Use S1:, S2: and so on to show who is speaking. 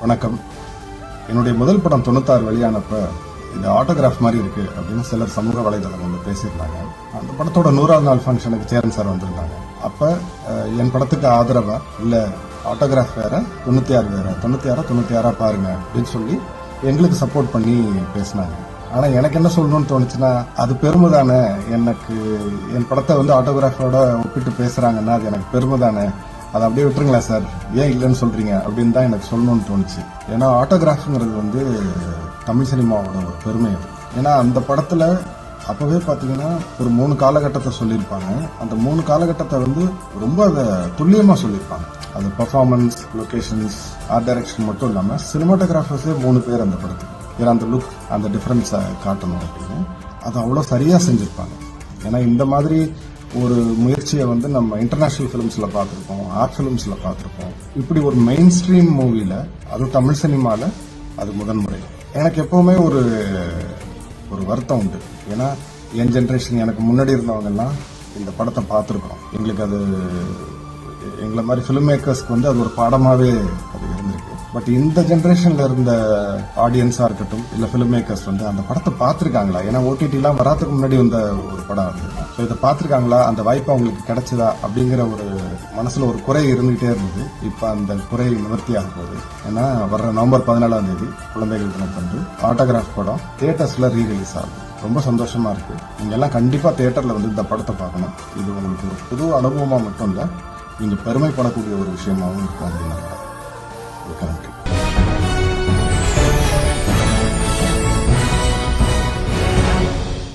S1: வணக்கம். என்னுடைய முதல் படம் தொண்ணூத்தாறு வெளியானப்ப இது ஆட்டோகிராஃப் மாதிரி இருக்கு அப்படின்னு சிலர் சமூக வலைதளம் வந்து பேசியிருந்தாங்க. அந்த படத்தோட நூறாவது நாள் ஃபங்க்ஷனுக்கு சேரன் சார் வந்திருந்தாங்க. அப்ப என் படத்துக்கு ஆதரவா இல்ல ஆட்டோகிராஃப் வேற தொண்ணூத்தி ஆறு வேற தொண்ணூத்தி ஆறா தொண்ணூத்தி ஆறா பாருங்க அப்படின்னு சொல்லி எங்களுக்கு சப்போர்ட் பண்ணி பேசினாங்க. ஆனா எனக்கு என்ன சொல்லணும்னு தோணுச்சுன்னா அது பெருமை தானே எனக்கு என் படத்தை வந்து ஆட்டோகிராஃபோட ஒப்பிட்டு பேசுறாங்கன்னா அது எனக்கு பெருமை தானே அதை அப்படியே விட்டுருங்களா சார். ஏன் இல்லைன்னு சொல்கிறீங்க அப்படின்னு தான் எனக்கு சொல்லணும்னு தோணுச்சு. ஏன்னா ஆட்டோகிராஃபுங்கிறது வந்து தமிழ் சினிமாவோட ஒரு பெருமை ஏன்னா அந்த படத்தில் அப்போவே பார்த்தீங்கன்னா ஒரு மூணு காலகட்டத்தை சொல்லியிருப்பாங்க. அந்த மூணு காலகட்டத்தை வந்து ரொம்ப அதை துல்லியமாக சொல்லியிருப்பாங்க. அது பர்ஃபார்மன்ஸ் லொகேஷன்ஸ் ஆர்ட் டைரக்ஷன் மட்டும் இல்லாமல் சினிமாட்டோகிராஃபர்ஸே மூணு பேர் அந்த படத்துக்கு. ஏன்னா அந்த லுக் அந்த டிஃப்ரென்ஸை காட்டணும் அப்படின்னு. அதை அவ்வளோ சரியாக செஞ்சுருப்பாங்க. ஏன்னா இந்த மாதிரி ஒரு முயற்சியை வந்து நம்ம இன்டர்நேஷனல் ஃபிலிம்ஸில் பார்த்துருப்போம் ஆர்ட் ஃபிலிம்ஸில் பார்த்துருப்போம் இப்படி ஒரு மெயின் ஸ்ட்ரீம் மூவியில் அது தமிழ் சினிமாவில் அது முதன்முறை. எனக்கு எப்போவுமே ஒரு ஒரு வருத்தம் உண்டு. ஏன்னா என் ஜென்ரேஷன் எனக்கு முன்னாடி இருந்தவங்கெல்லாம் இந்த படத்தை பார்த்துருக்கோம் எங்களுக்கு அது எங்களை மாதிரி ஃபிலிம் மேக்கர்ஸ்க்கு வந்து அது ஒரு பாடமாகவே பட் இந்த ஜென்ரேஷன்ல இருந்த ஆடியன்ஸா இருக்கட்டும் இல்ல ஃபிலிம் மேக்கர்ஸ் வந்து அந்த படத்தை பார்த்துருக்காங்களா? ஏன்னா ஓடிடிலாம் வராதுக்கு முன்னாடி வந்த ஒரு படம் அது. ஸோ இதை பார்த்துருக்காங்களா? அந்த வாய்ப்பு அவங்களுக்கு கிடைச்சதா? அப்படிங்கிற ஒரு மனசுல ஒரு குறை இருந்துகிட்டே இருந்தது. இப்ப அந்த குறை நிவர்த்தியாக போகுது. ஏன்னா வர்ற நவம்பர் பதினாலாம் தேதி குழந்தைகள் தினத்தன்று ஆட்டோகிராஃப் படம் தியேட்டர்ஸ்ல ரீ ரிலீஸ் ஆகுது. ரொம்ப சந்தோஷமா இருக்கு. நீங்க எல்லாம் கண்டிப்பா தியேட்டர்ல வந்து இந்த படத்தை பார்க்கணும். இது உங்களுக்கு ஒரு புது அனுபவமா மட்டும் இல்லை நீங்க பெருமைப்படக்கூடிய ஒரு விஷயமாகவும் இருக்கும். அப்படின்னு